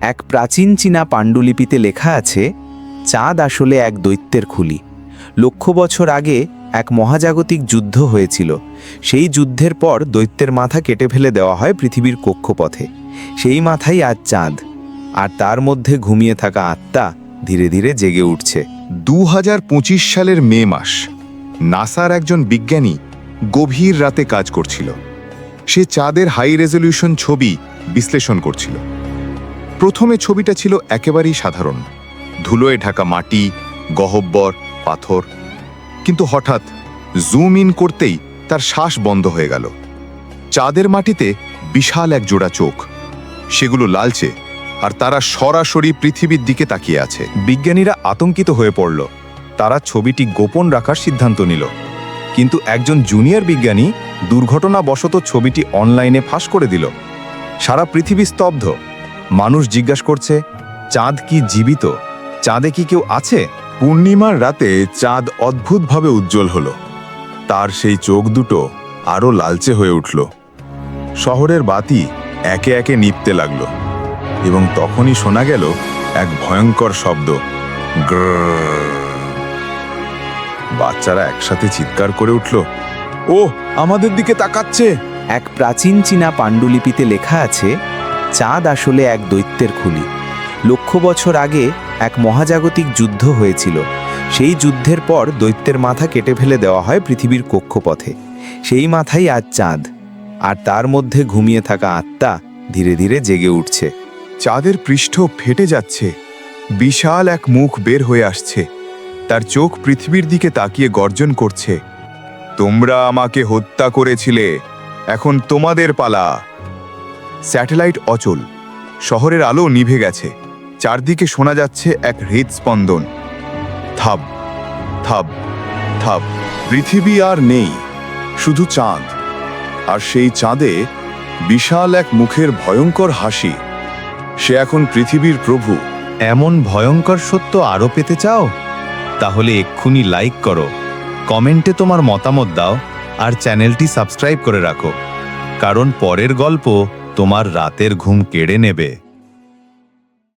এক প্রাচীন চীনা পাণ্ডুলিপিতে লেখা আছে, চাঁদ আসলে এক দৈত্যের খুলি। লক্ষ বছর আগে এক মহাজাগতিক যুদ্ধ হয়েছিল। সেই যুদ্ধের পর দৈত্যের মাথা কেটে ফেলে দেওয়া হয় পৃথিবীর কক্ষপথে। সেই মাথাই আজ চাঁদ। আর তার মধ্যে ঘুমিয়ে থাকা আত্মা ধীরে ধীরে জেগে উঠছে। দু হাজার পঁচিশ সালের মে মাস, নাসার একজন বিজ্ঞানী গভীর রাতে কাজ করছিল। সে চাঁদের হাই রেজলিউশন ছবি বিশ্লেষণ করছিল। প্রথমে ছবিটা ছিল একেবারেই সাধারণ। ধুলোয় ঢাকা মাটি, গহব্বর, পাথর। কিন্তু হঠাৎ জুম ইন করতেই তার শ্বাস বন্ধ হয়ে গেল। চাঁদের মাটিতে বিশাল এক জোড়া চোখ। সেগুলো লালচে, আর তারা সরাসরি পৃথিবীর দিকে তাকিয়ে আছে। বিজ্ঞানীরা আতঙ্কিত হয়ে পড়ল। তারা ছবিটি গোপন রাখার সিদ্ধান্ত নিল। কিন্তু একজন জুনিয়র বিজ্ঞানী দুর্ঘটনাবশত ছবিটি অনলাইনে ফাঁস করে দিল। সারা পৃথিবী স্তব্ধ। মানুষ জিজ্ঞাসা করছে, চাঁদ কি জীবিত? চাঁদে কি কেউ আছে? পূর্ণিমার রাতে চাঁদ অদ্ভুতভাবে উজ্জ্বল হলো। তার সেই চোখ দুটো আরও লালচে হয়ে উঠল। শহরের বাতি একে একে নিপতে লাগল এবং তখনই শোনা গেল এক ভয়ঙ্কর শব্দ। বাচ্চারা একসাথে চিৎকার করে উঠল ও আমাদের দিকে তাকাচ্ছে এক প্রাচীন চীনা পাণ্ডুলিপিতে লেখা আছে চাঁদ আসলে এক দৈত্যের খুলি। লক্ষ বছর আগে এক মহাজাগতিক যুদ্ধ হয়েছিল। সেই যুদ্ধের পর দৈত্যের মাথা কেটে ফেলে দেওয়া হয় পৃথিবীর কক্ষপথে। সেই মাথাই আজ চাঁদ। আর তার মধ্যে ঘুমিয়ে থাকা আত্মা ধীরে ধীরে জেগে উঠছে। চাঁদের পৃষ্ঠ ফেটে যাচ্ছে। বিশাল এক মুখ বের হয়ে আসছে। তার চোখ পৃথিবীর দিকে তাকিয়ে গর্জন করছে। তোমরা আমাকে হত্যা করেছিলে। এখন তোমাদের পালা। স্যাটেলাইট অচল। শহরের আলো নিভে গেছে। চারদিকে শোনা যাচ্ছে এক হৃদস্পন্দন। থাব থাব থাব পৃথিবী আর নেই, শুধু চাঁদ। আর সেই চাঁদে বিশাল এক মুখের ভয়ঙ্কর হাসি। সে এখন পৃথিবীর প্রভু। এমন ভয়ঙ্কর সত্য আরও পেতে চাও? তাহলে এক্ষুনি লাইক করো। কমেন্টে তোমার মতামত দাও আর চ্যানেলটি সাবস্ক্রাইব করে রাখো। কারণ পরের গল্প তোমার রাতের ঘুম কেড়ে নেবে।